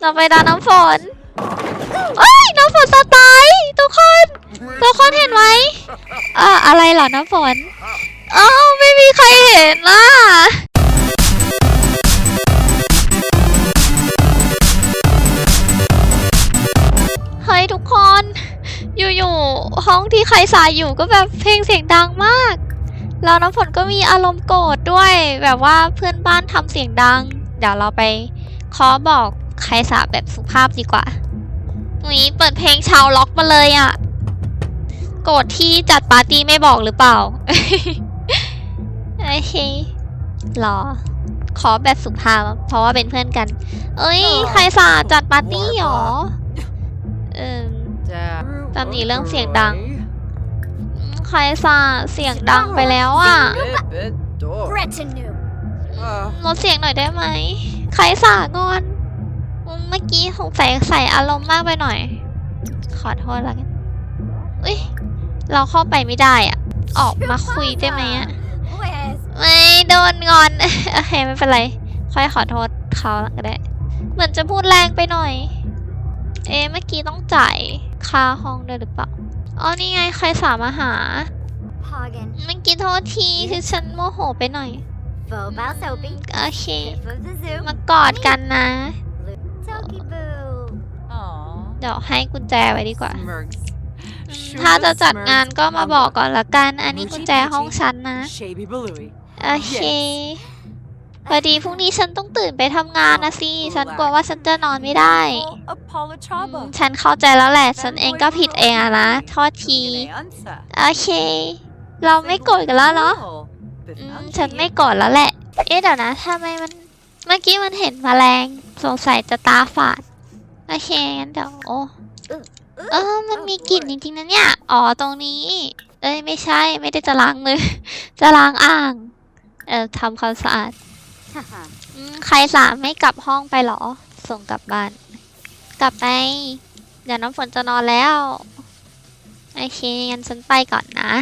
เราไปดาน้ำฝนเอ้ยน้ำฝนสตล์ทุกคนทุกคนเห็นไหมเอ่ออะไรเหรอน้ำฝนเอ้าไม่มีใครเห็นน่ะเฮ้ยทุกคน อยู่ๆห้องที่ใครสายอยู่ก็แบบเพลงเสียงดังมาก แล้วน้ำฝนก็มีอารมณ์โกรธด้วย แบบว่าเพื่อนบ้านทำเสียงดัง เดี๋ยวเราไปขอบอก ใครสาแบบสุภาพดีกว่าอุ้ยเปิดเพลงชาวล็อกมาเลยอะ่ะ โกรธที่จัดปาร์ตี้ไม่บอกหรือเปล่า โอเคหรอ ขอแบบสุภาพ เพราะว่าเป็นเพื่อนกัน เอ้ย ใครสาจัดปาร์ตี้หรอ เออตอนนี้เรื่องเสียงดัง ใครสาเสียงดังไปแล้วอะ Retinue. ลดเสียงหน่อยได้ไหม ใครสางอนอืม เมื่อกี้สงสัยใส่อารมณ์มากไปหน่อย ขอโทษแล้วกันอุ้ยเราเข้าไปไม่ได้อะ ออกมาคุยได้ไหมอะ Where's ไม่โดนงอน โอเคไม่เป็นไร ค่อยขอโทษเขาก็ได้ เหมือนจะพูดแรงไปหน่อย เอ๊ะเมื่อกี้ต้องจ่ายค่าห้องด้วยหรือเปล่า อ๋อนี่ไงใครสามมาหา Hagen? เมื่อกี้โทษทีคือฉันโมโหไปหน่อย Vobal Soapy. โอเค Tip of the zoo. มากอดกันนะ Toki Boo. เดี๋ยวให้กุญแจไว้ดีกว่า Smirks. อืมถ้าจะจัดงานก็มาบอกก่อนละกัน อันนี้กุญแจห้องฉันนะ Shaby Balooey. โอเคพอดีพรุ่งนี้ฉันต้องตื่นไปทำงานนะสิ ฉันกลัวว่าฉันจะนอนไม่ได้ Apollo อื Chaba. มฉันเข้าใจแล้วแหละ ฉันเองก็ผิดเองอะนะโทษที โอเค เราไม่โกรธกันแล้วเนาะอืม ฉันไม่โกรธแล้วแหละ เอ๊ะเดี๋ยวนะทำไมมัน เมื่อกี้มันเห็นแมลงสงสัยจะตาฝาด โอเคงั้นเดี๋ยวโอ้เออ มันมีกลิ่นจริงๆนะเนี่ย อ๋อ ตรงนี้ เอ้ย ไม่ใช่ ไม่ได้จะล้างมือจะล้างอ่าง เออทำความสะอาดอืมใครสามไม่กลับห้องไปเหรอ ส่งกลับบ้าน กลับไป เดี๋ยวน้ำฝนจะนอนแล้ว โอเค งั้นฉันไปก่อนนะ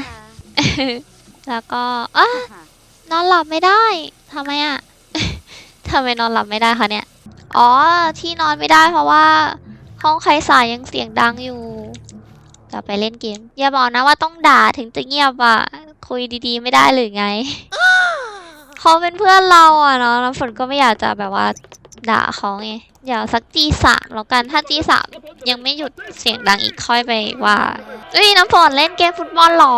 แล้วก็อะนอนหลับไม่ได้ ทำไมอะ ทำไมนอนหลับไม่ได้คะเนี่ย อ๋อ ที่นอนไม่ได้เพราะว่า ห้องใครสายยังเสียงดังอยู่ กลับไปเล่นเกม อย่าบอกนะว่าต้องด่าถึงจะเงียบอะ คุยดีๆ ไม่ได้หรือไง เขาเป็นเพื่อนเราอะเนาะน้ำฝนก็ไม่อยากจะแบบว่าด่าเขาไงเดี๋ยวสักจีสามแล้วกันถ้าจีสามยังไม่หยุดเสียงดังอีกค่อยไปว่าเอ้ยน้ำฝนเล่นเกมฟุตบอลเหรอ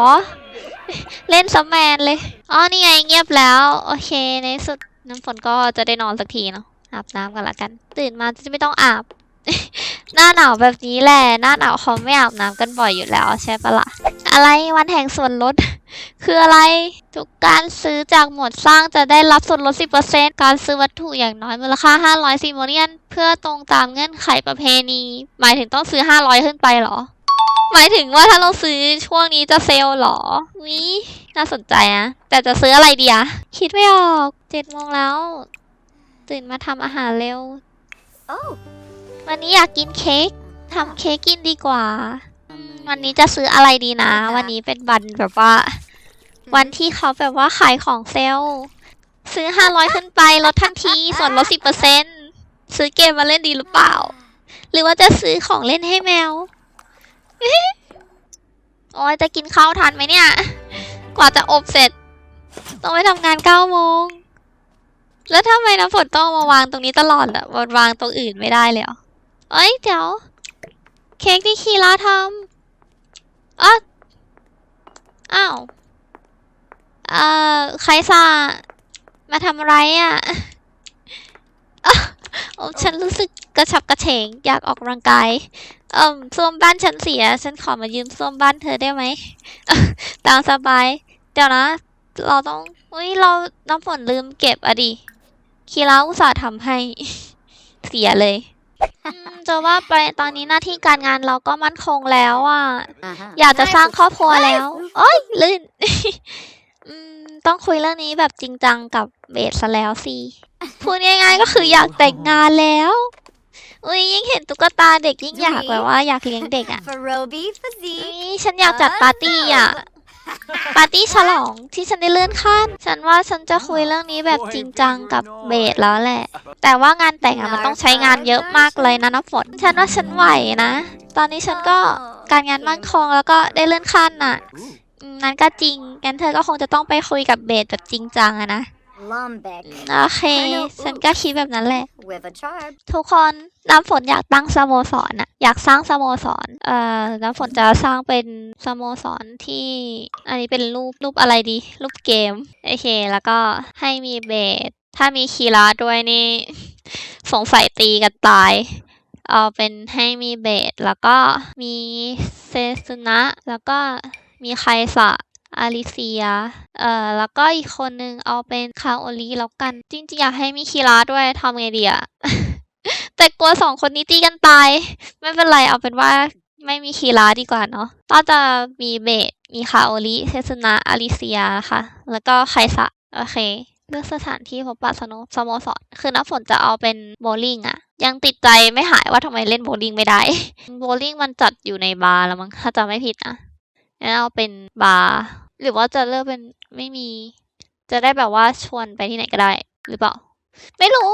เล่นซัมแมนเลย อ๋อนี่ไงเงียบแล้ว โอเคในที่สุด น้ำฝนก็จะได้นอนสักทีเนาะอาบน้ำกันละกัน ตื่นมาจะไม่ต้องอาบ หน้าหนาวแบบนี้แหละหน้าหนาวเขาไม่อาบน้ำกันบ่อยอยู่แล้วใช่ปะละ่ะอะไรวันแห่งส่วนลด คืออะไร ทุกการซื้อจากหมวดสร้างจะได้รับส่วนลด 10%การซื้อวัตถุอย่างน้อยมูลค่า 500ซิโมเนียน เพื่อตรงตามเงื่อนไขประเพณี หมายถึงต้องซื้อ 500 ขึ้นไปเหรอ หมายถึงว่าถ้าเราซื้อช่วงนี้จะเซลเหรอวิน่าสนใจนะแต่จะซื้ออะไรดีอะคิดไม่ออก เจ็ดโมงแล้ว ตื่นมาทำอาหารเร็ว Oh. วันนี้อยากกินเค้กทำเค้กกินดีกว่า วันนี้จะซื้ออะไรดีนะ วันนี้เป็นวันแบบว่า วันที่เขาแบบว่าขายของเซลล์ซื้อห้าร้อยขึ้นไปลดทันทีส่วนลดสิบเปอร์เซ็นซื้อเกมมาเล่นดีหรือเปล่า หรือว่าจะซื้อของเล่นให้แมวโอ้ยจะกินข้าวทันไหมเนี่ย กว่าจะอบเสร็จ ต้องไปทำงานเก้าโมง แล้วทำไมน้ำฝนต้องมาวางตรงนี้ตลอดอะวางตรงอื่นไม่ได้เลยเหรอเอ้ยเดี๋ยว เค้กที่คีราทำอ๊ะอ้าวเอ่อใครซามาทำอะไรอะ่ะอ๊ะโอ้ฉันรู้สึกกระฉับกระเฉง อยากออกกำลังกายเอ่มส้วมบ้านฉันเสีย ฉันขอมายืมส้วมบ้านเธอได้ไหมตามสบาย เดี๋ยวนะ เราต้องอุ้ยเราน้ำฝนลืมเก็บอะดิ คีราอุตส่าห์ทำให้ เสียเลยอืมจะว่าไปตอนนี้หน้าที่การงานเราก็มั่นคงแล้วอะ อยากจะสร้างครอบครัวแล้ว โอ้ยลื่นอืมต้องคุยเรื่องนี้แบบจริงจังกับเบสซะแล้วสิพูดง่ายๆก็คืออยากแต่งงานแล้วอุ้ยยิ่งเห็นตุ๊กตาเด็กยิ่งอยากแบบว่าอยากเลี้ยงเด็กอะ For Roby อุ้ Fuzzy. ยฉันอยากจัดปาร์ตี้อะ ปาร์ตี้ฉลองที่ฉันได้เลื่อนขั้น ฉันว่าฉันจะคุยเรื่องนี้แบบจริงจังกับเบสแล้วแหละ แต่ว่างานแต่งอะมันต้องใช้งานเยอะมากเลยนะน้ำฝน ฉันว่าฉันไหวนะ ตอนนี้ฉันก็การงานมั่นคงแล้วก็ได้เลื่อนขั้นน่ะอืมนั่นก็จริงงั้นเธอก็คงจะต้องไปคุยกับเบสแบบจริงจังอะนะ Lumbek โอเค ฉันก็คิดแบบนั้นแหละ with a charm. ทุกคนน้ำฝนอยากตั้งสโมสรอะอยากสร้างสโมสร เอ่อ น้ำฝนจะสร้างเป็นสโมสรที่ อันนี้เป็นรูปรูปอะไรดี รูปเกม โอเค แล้วก็ให้มีเบส ถ้ามีคีราด้วยนี่ สงสัยตีกันตาย เอาเป็นให้มีเบส แล้วก็มีเซซุนะ แล้วก็มีไคสะ อาริเซีย เอ่อ แล้วก็อีกคนนึงเอาเป็นคาโอลีแล้วกัน จริงๆ อยากให้มีคีราด้วยทำไงดีอะแต่กลัวสองคนนี้ตีกันตาย ไม่เป็นไรเอาเป็นว่าไม่มีคีราดีกว่าเนาะก็จะมีเบสมีคาโอริเทสนะอาริเซียค่ะ แล้วก็ไคสะโอเค เลือกสถานที่พบปะสโนสโมสร คือน้ำฝนจะเอาเป็นโบลิ่งอะยังติดใจไม่หายว่าทำไมเล่นโบลิ่งไม่ได้ โบลิ่งมันจัดอยู่ในบาร์แล้วมั้งถ้าจำไม่ผิดนะงั้นเอาเป็นบาร์ หรือว่าจะเลือกเป็นไม่มี จะได้แบบว่าชวนไปที่ไหนก็ได้ หรือเปล่า ไม่รู้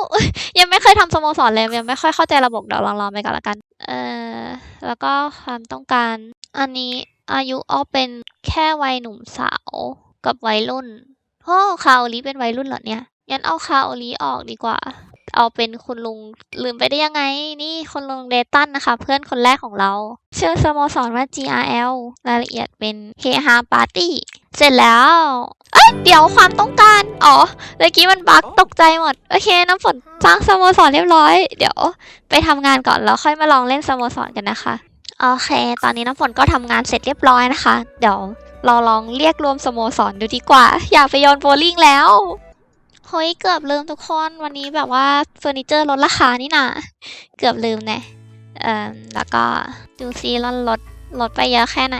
ยังไม่เคยทำสโมสรเลยยังไม่ค่อยเข้าใจระบบเดี๋ยวลองลองไปก่อนละกัน เอ่อแล้วก็ความต้องการ อันนี้อายุเอาเป็นแค่วัยหนุ่มสาวกับวัยรุ่นโอ้คาโอลีเป็นวัยรุ่นเหรอเนี่ยงั้นเอาคาโอลีออกดีกว่า เอาเป็นคุณลุงลืมไปได้ยังไง นี่คุณลุงเดตันนะคะ เพื่อนคนแรกของเราเชื่อสโมสรว่า GRL รายละเอียดเป็นเฮฮาปาร์ตี้เสร็จแล้ว เอ้ย เดี๋ยวความต้องการ อ๋อเมื่อกี้มันบั๊กตกใจหมด โอเค น้ำฝนสร้างสโมสรเรียบร้อย เดี๋ยวไปทำงานก่อนแล้วค่อยมาลองเล่นสโมสรกันนะคะ โอเค ตอนนี้น้ำฝนก็ทำงานเสร็จเรียบร้อยนะคะ เดี๋ยวเราลองเรียกรวมสโมสรดูดีกว่า อยากไปโยนโบลิ่งแล้ว เฮ้ยเกือบลืมทุกคนวันนี้แบบว่าเฟอร์นิเจอร์ลดราคานี่นะเกือบลืมแน่เอ่อแล้วก็ดูซิลดลดลดไปเยอะแค่ไหน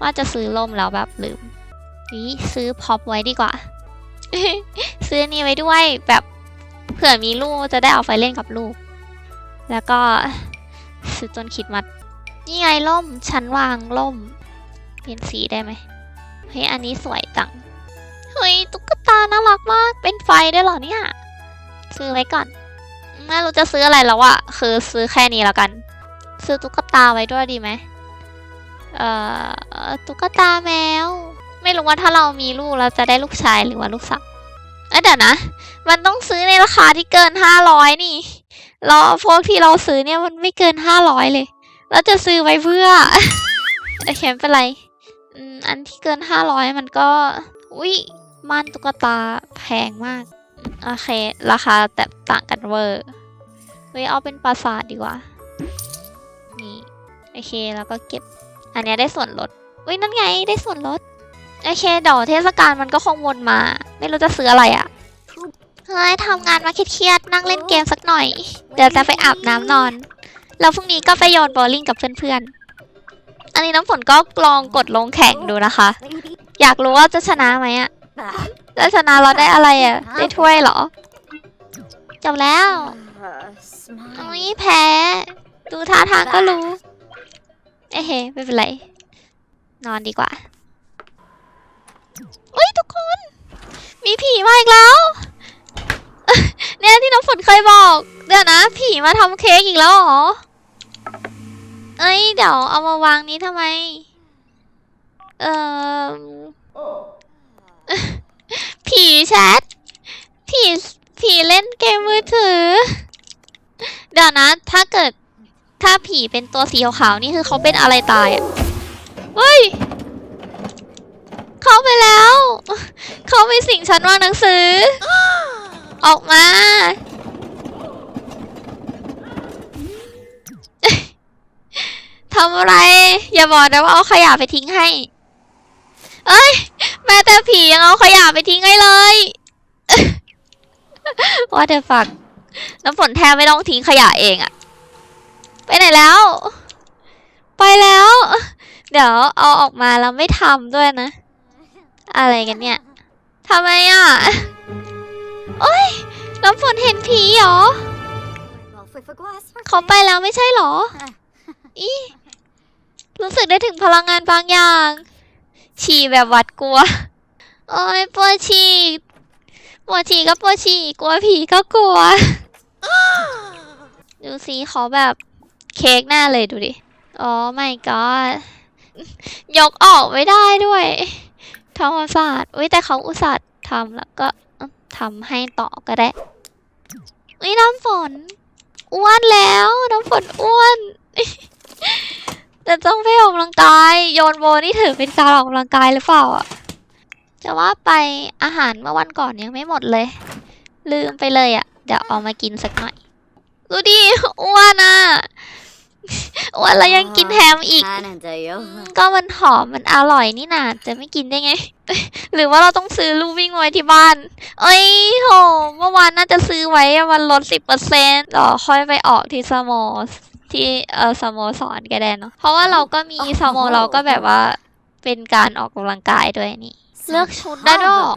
ว่าจะซื้อล่มแล้วแบบลืมนี่ซื้อพ็อปไว้ดีกว่า ซื้อนี่ไว้ด้วยแบบเผื่อมีลูกจะได้เอาไปเล่นกับลูก แล้วก็ซื้อต้นคิดมัดนี่ไงล่มชั้นวางล่ม เปลี่ยนสีได้ไหมเฮ้ยอันนี้สวยจัง เฮ้ยตุ๊กตาน่ารักมาก เป็นไฟได้วยเหรอเนี่ย ซื้อไว้ก่อน ไม่รู้จะซื้ออะไรแล้วอะคือซื้อแค่นี้แล้วกัน ซื้อตุ๊กตาไว้ด้วยดีไหมเอ่อตุ๊กตาแมว ไม่รู้ว่าถ้าเรามีลูกเราจะได้ลูกชายหรือว่าลูกสาวเอ้เดี๋ยวนะ มันต้องซื้อในราคาที่เกินห้าร้อยนี่แล้วพวกที่เราซื้อเนี่ยมันไม่เกินห้าร้อยเลย เราจะซื้อไว้เพื่อโอเคไม่เป็นไรอืมอันที่เกินห้าร้อยมันก็ อุ้ย ม่านตุ๊กตาแพงมาก โอเค ราคาแตกต่างกันเวอร์เฮ้ยเอาเป็นปราสาทดีกว่า นี่ โอเค แล้วก็เก็บ อันนี้ได้ส่วนลดอุ้ยนั่นไง ได้ส่วนลด โอเคเดี๋ยวเทศกาลมันก็คงวนมา ไม่รู้จะซื้ออะไรอะ่ะเฮ้ยทำงานมาเครียดๆนั่งเล่นเกมสักหน่อย เดี๋ยวจะไปอาบน้ำนอน แล้วพรุ่งนี้ก็ไปโยนบว์ลิ่งกับเพื่อนๆ อันนี้น้ำฝนก็ลองกดลงแข่งดูนะคะ อยากรู้ว่าจะชนะไหมอะ Ah, ถ้าชนะเราได้อะไรอะได้ถ้วยเหรอ จบแล้ว uh, อุ้ smile. ยแพ้ ดูท่าทางก็รู้ เอ้เฮ้ไม่เป็นไร นอนดีกว่าอุ้ยทุกคน มีผีมาอีกแล้ว เนี่ยที่น้ำฝนเคยบอก เดี๋ยวนะ ผีมาทำเค้กอีกแล้วเหรอ เอ้ย เดี๋ยวเอามาวางนี้ทำไม เอ่อ ผีแชทผีผีเล่นเกมมือถือ เดี๋ยวนะ ถ้าเกิดถ้าผีเป็นตัวสีขาวๆนี่คือเขาเป็นอะไรตายอะเฮ้ย เข้าไปแล้ว เขาไปสิงฉันวางหนังสือ ออกมา ทำอะไร อย่าบอกนะว่าเอาขยะไปทิ้งให้ เอ้ย แม้แต่ผียังเอาขยะไปทิ้งให้เลย ว่าเดฟักน้ำฝนแทบไม่ต้องทิ้งขยะเองอะไปไหนแล้ว ไปแล้ว เดี๋ยวเอาออกมาแล้วไม่ทำด้วยนะ อะไรกันเนี่ยทำไมอะโอ้ยน้ำฝนเห็นผีเหรอเขาไปแล้วไม่ใช่เหรอ อีรู้สึกได้ถึงพลังงานบางอย่าง ฉี่แบบหวัดกลัว โอ้ยปวดฉี่ปวดฉี่ก็ปวดฉี่กลัวผีก็กลัว ดูสิเขาแบบเค้กแน่เลยดูดิโอ้ไม่ก็ยกออกไม่ได้ด้วยธรรมศาสตร์อุ้ยแต่เขาอุตส่าห์ทำแล้วก็ทำให้ต่อก็ได้อุ้ยน้ำฝน อ้วนแล้ว น้ำฝนอ้วน แต่ต้องไปออกกำลังกาย โยนโบนี่ถือเป็นการออกกำลังกายหรือเปล่าอะจะว่าไปอาหารเมื่อวันก่อนยังไม่หมดเลย ลืมไปเลยอะ เดี๋ยวเอามากินสักหน่อย ดูดิอ้วนอะอ้วนแล้วยังกินแฮมอีก Canada, อื yo. มก็มันหอมมันอร่อยนี่นาจะไม่กินได้ไง หรือว่าเราต้องซื้อลูวิ่งไว้ที่บ้าน เอ้ยโหเมื่อวานน่าจะซื้อไว้อะมันลดสิบเปอร์เซ็นต์ต่อค่อยไปออกที่สโมส ที่เออสโมสรก็ได้เนาะเพราะว่าเราก็มีสโมเราก็แบบว่าเป็นการออกกำลังกายด้วยนี่ เลือกชุดได้ด้วยเหรอ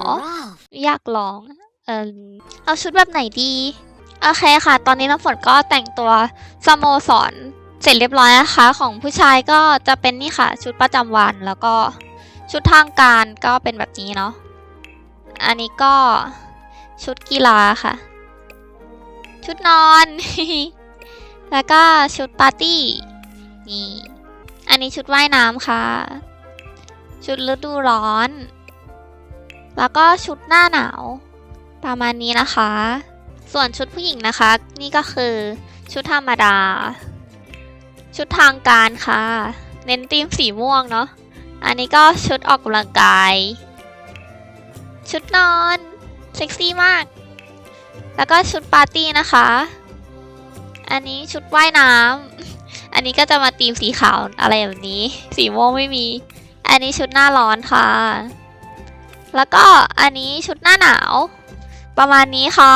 อยากลองเออเอาชุดแบบไหนดี โอเคค่ะ ตอนนี้น้ำฝนก็แต่งตัวสโมสรเสร็จเรียบร้อยนะคะ ของผู้ชายก็จะเป็นนี่ค่ะ ชุดประจำวันแล้วก็ชุดทางการก็เป็นแบบนี้เนาะอันนี้ก็ชุดกีฬาค่ะ ชุดนอน แล้วก็ชุดปาร์ตี้ นี่ อันนี้ชุดว่ายน้ำค่ะ ชุดฤดูร้อน แล้วก็ชุดหน้าหนาว ประมาณนี้นะคะ ส่วนชุดผู้หญิงนะคะ นี่ก็คือชุดธรรมดา ชุดทางการค่ะ เน้นธีมสีม่วงเนาะ อันนี้ก็ชุดออกกำลังกาย ชุดนอน เซ็กซี่มาก แล้วก็ชุดปาร์ตี้นะคะ อันนี้ชุดว่ายน้ำ อันนี้ก็จะมาธีมสีขาวอะไรแบบนี้ สีม่วงไม่มี อันนี้ชุดหน้าร้อนค่ะ แล้วก็อันนี้ชุดหน้าหนาว ประมาณนี้ค่ะ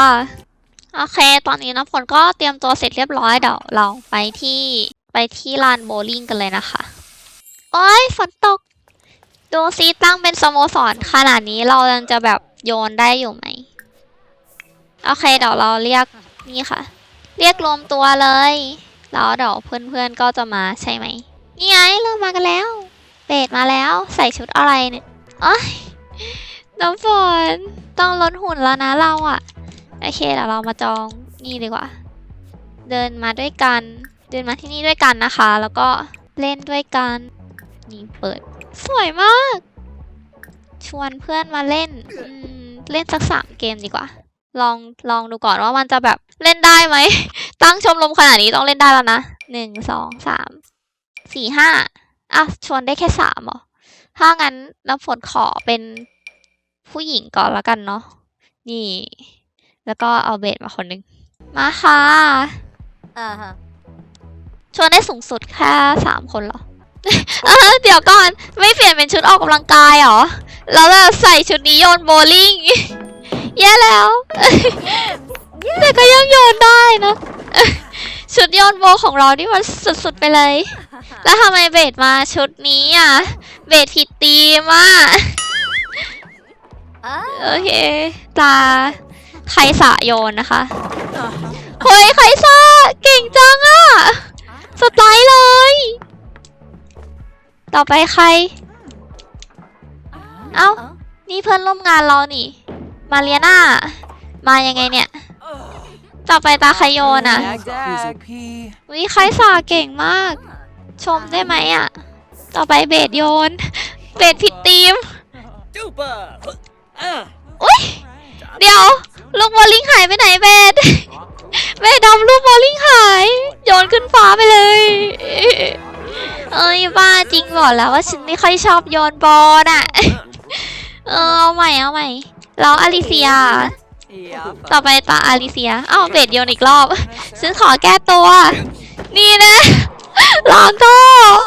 โอเค ตอนนี้น้ำฝนก็เตรียมตัวเสร็จเรียบร้อยเดี๋ยวเราไปที่ไปที่ลานโบว์ลิ่งกันเลยนะคะ โอ้ยฝนตก ดูซิตั้งเป็นสโมสรขนาดนี้เรายังจะแบบโยนได้อยู่ไหม โอเค เดี๋ยวเราเรียกนี่ค่ะ เรียกรวมตัวเลย แล้วเดี๋ยวเพื่อนๆก็จะมาใช่ไหม นี่ไงเริ่มมากันแล้ว เบสมาแล้ว ใส่ชุดอะไรเนี่ยโอ้ยน้ำฝนต้องลดหุ่นแล้วนะเราอะโอเคเดี๋ยวเรามาจองนี่ดีกว่า เดินมาด้วยกัน เดินมาที่นี่ด้วยกันนะคะ แล้วก็เล่นด้วยกัน นี่เปิด สวยมาก ชวนเพื่อนมาเล่น เล่นสักสามเกมดีกว่า ลองลองดูก่อนว่ามันจะแบบเล่นได้ไหม ตั้งชมรมขนาดนี้ต้องเล่นได้แล้วนะหนึ่งสองสามสี่ห้าอะชวนได้แค่สามเหรอ ถ้างั้นน้ำฝนขอเป็นผู้หญิงก่อนละกันเนาะนี่ แล้วก็เอาเบสมาคนหนึ่งมาค่ะ Uh huh. ชวนได้สูงสุดแค่สามคนเหรอเออเดี๋ยวก่อน ไม่เปลี่ยนเป็นชุดออกกำลังกายเหรอ แล้วเราใส่ชุดนี้โยนโบว์ลิ่ง แย่แล้ว แต่ก็ยังโยนได้นะชุดโยนโบว์ของเรานี่มันสุดๆไปเลย แล้วทำไมเบสมาชุดนี้อะ เบสผิดธีมอะโอ Oh. เคตาใครสะโยนนะคะเฮ้ยใครสะเก่งจังอะสไตล์เลย ต่อไปใคร เอ้า นี่เพื่อนร่วมงานเรานี่ มาเรียนามายังไงเนี่ย ต่อไปตาใครโยนอะวิใครสาเก่งมาก ชมได้ไหมอะ ต่อไปเบสโยน เบสผิดทีมอุ๊ยเดี๋ยว ลูกบอลลิงหายไปไหนเบสเบสดำลูกบอลลิงหาย โยนขึ้นฟ้าไปเลย เอ้ยบ้าจริงบอกแล้วว่าฉันไม่ค่อยชอบโยนบอลอะ เออเอาใหม่เอาใหม่ แล้วอลิเซีย Ja. ต่อไปตาอาริเซียอ้าวเบสโยนอีกรอบฉันขอแก้ตัว นี่นะลองโทษ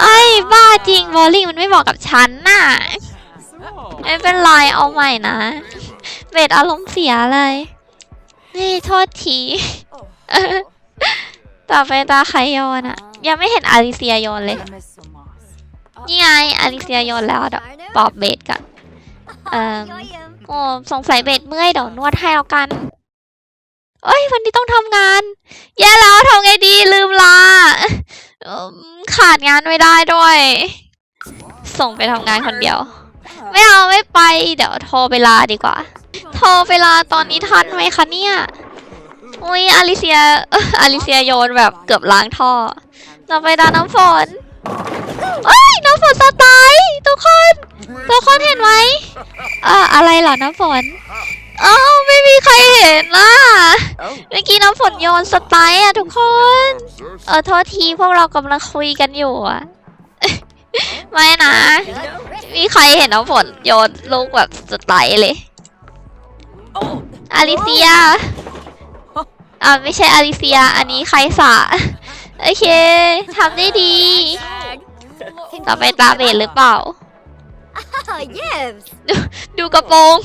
ไอ้ยบ้าจริงโบอลลิงมันไม่เหมาะกับฉันน่ะไม่เป็นไรเอาใหม่นะ เบสอารมณ์เสียเลย นี่โทษทีต่อไปตาใครโยนอะยังไม่เห็นอาริเซียโยนเลย นี่ไงอาริเซียโยนแล้วเดี๋ยวปอบเบสกัน โอ้สงสัยเบสเมื่อยเดี๋ยวนวดให้แล้วกัน เอ้ย วันนี้ต้องทำงาน แย่แล้วทำไงดีลืมลาขาดงานไม่ได้ด้วย ส่งไปทำงานคนเดียว ไม่เอาไม่ไป เดี๋ยวโทรไปลาดีกว่า โทรไปลาตอนนี้ทันไหมคะเนี่ยอุ้ยอลิเซียเอ้ออลิเซียโยนแบบเกือบล้างท่อเราไปดาน้ำฝน เอ้ยน้ำฝนสไตล์ทุกคนทุกคนเห็นไหมเอ่ออะไรเหรอน้ำฝนเอ้าไม่มีใครเห็นล่ะเมื่อกี้น้ำฝนโยนสไตล์อะทุกคน เออโทษทีพวกเรากำลังคุยกันอยู่อะไม่นะ มีใครเห็นน้ำฝนโยนลูกแบบสไตล์เลย Oh. อลิเซียอ่าไม่ใช่อลิเซีย อันนี้ใครสะ โอเคทำได้ดี ต่อไปตาเบนหรือเปล่า Oh, yes. ดูกระโปรง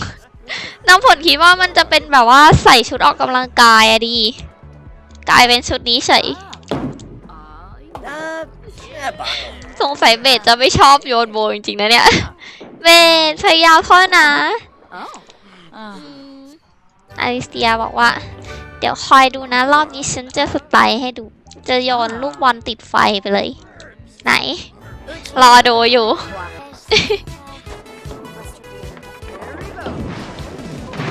น้ำฝนคิดว่ามันจะเป็นแบบว่าใส่ชุดออกกำลังกายอะดีกลายเป็นชุดนี้เฉย Uh, yeah, Bako. สงสัยเบสจะไม่ชอบโยนโบจริงๆนะเนี่ย เบสพยายามเข้อนะ Oh. อืมอลิเซียบอกว่า เดี๋ยวคอยดูนะ รอบนี้ฉันจะสไตล์ให้ดู จะโยนลูกบอลติดไฟไปเลย ไหน รอดูอยู่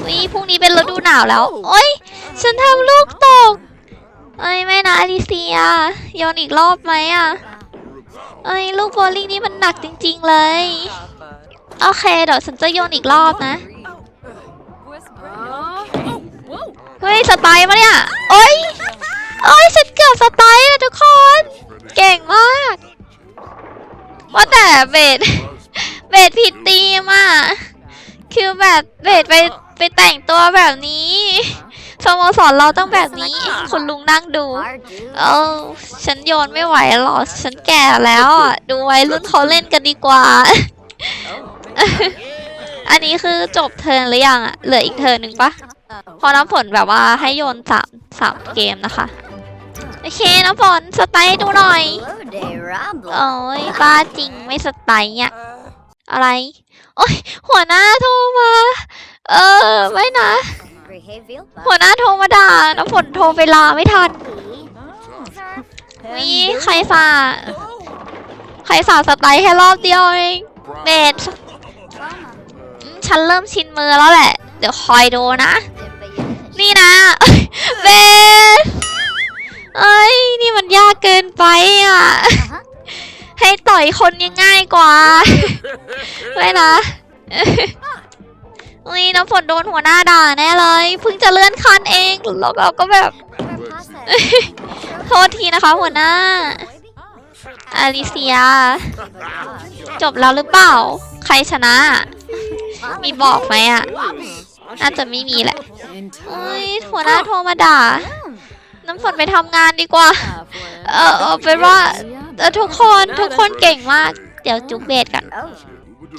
วิพรุ่งนี้เป็นฤดูหนาวแล้ว โอ๊ยฉันทำลูกตกเอ้ยไม่นะอลิเซียโยนอีกรอบไหมอะ เอ้ยลูกโบลิ่งนี่มันหนักจริง ๆเลย โอเค เดี๋ยวฉันจะโยนอีกรอบนะ เฮ้ย สไตล์มาเนี่ย โอ๊ยโอ๊ยฉันเกือบสไตล์นะทุกคน เก่งมาก ว่าแต่เบสเบสผิดธีมอะคือแบบเบสไปไปแต่งตัวแบบนี้สโมสรเราต้องแบบนี้คุณลุงนั่งดูเออฉันโยนไม่ไหวหรอกฉันแก่แล้วอะดูไวัยรุ่นเขาเล่นกันดีกว่า อันนี้คือจบเทิร์นหรือยังอะเหลืออีกเทิร์นหนึ่งปะพอน้ำฝนแบบว่าให้โยนสามสามเกมนะคะ โอเคน้ำฝนสไตล์ให้ดูหน่อย โอ้ยบ้าจริงไม่สไตล์เนี่ยอะไร โอ้ยหัวหน้าโทรมา เออ ไม่นะ หัวหน้าโทรมาด่าน้ำฝนโทรไปลาไม่ทันมีใครฝ่า ใครสาสไตล์แค่รอบเดียวเองเบสฉันเริ่มชินมือแล้วแหละ เดี๋ยวคอยดูนะ นี่นะเบส เอ้ย นี่มันยากเกินไปอะ ให้ต่อยคนยังง่ายกว่าไม่นะอุ้ยน้ำฝนโดนหัวหน้าด่าแน่เลย เพิ่งจะเลื่อนขั้นเองแล้วเราก็แบบ โทษทีนะคะหัวหน้าอลิเซีย จบแล้วหรือเปล่า ใครชนะ มีบอกไหมอะ น่าจะไม่มีแหละอุ้ยหัวหน้าโทรมาด่า น้ำฝนไปทำงานดีกว่า เออเอาเป็นว่าเออทุกคนทุกคนเก่งมาก เดี๋ยวจุ๊บเบสกัน Oh.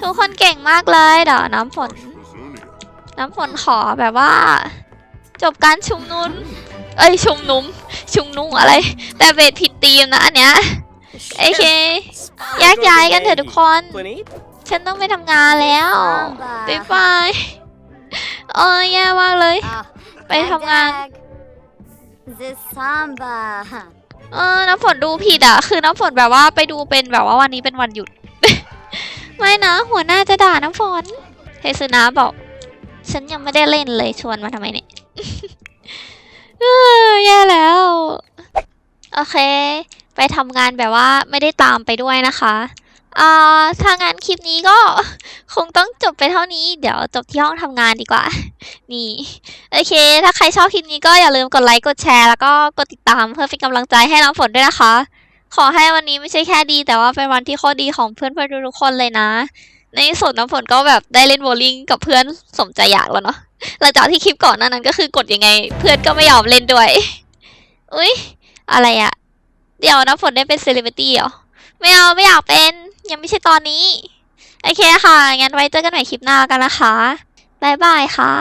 ทุกคนเก่งมากเลยเดี๋ยวน้ำฝน น้ำฝนขอแบบว่า จบการชุมนุมเอ้ยชุมนุม ชุมนุมอะไร แต่เบสผิดธีมนะอันเนี้ยโอเคแยกย้ายกันเถอะทุกคน Quinny? ฉันต้องไปทำงานแล้วบ๊ายบายเออแย่มากเลย Ah, ไปทำงาน This samba. เออ น้ำฝนดูผิดอะ คือน้ำฝนแบบว่าไปดูเป็นแบบว่าวันนี้เป็นวันหยุด ไม่นะ หัวหน้าจะด่าน้ำฝนเฮซึนะบอก ฉันยังไม่ได้เล่นเลยชวนมาทำไมเนี่ยแย่แล้ว โอเค ไปทำงานแบบว่าไม่ได้ตามไปด้วยนะคะ เอ่าถ้างานคลิปนี้ก็คงต้องจบไปเท่านี้ เดี๋ยวจบที่ห้องทำงานดีกว่า นี่ โอเค ถ้าใครชอบคลิปนี้ก็อย่าลืมกดไลค์ กดแชร์ แล้วก็กดติดตามเพื่อเป็นกำลังใจให้น้ำฝนด้วยนะคะ ขอให้วันนี้ไม่ใช่แค่ดี แต่ว่าเป็นวันที่โคตรดีของเพื่อนๆทุกๆคนเลยนะ ในที่สุดน้ำฝนก็แบบได้เล่นโบว์ลิ่งกับเพื่อนสมใจอยากแล้วเนาะ หลังจากที่คลิปก่อนหน้านั้นก็คือกดยังไง เพื่อนก็ไม่ยอมเล่นด้วย อุ้ยอะไรอะเดี๋ยวน้ำฝนได้เป็นเซเลบริตี้เหรอ ไม่เอาไม่อยากเป็น ยังไม่ใช่ตอนนี้ โอเคค่ะ งั้นไว้เจอกันใหม่คลิปหน้ากันนะคะบ๊ายบายค่ะ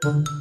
Thank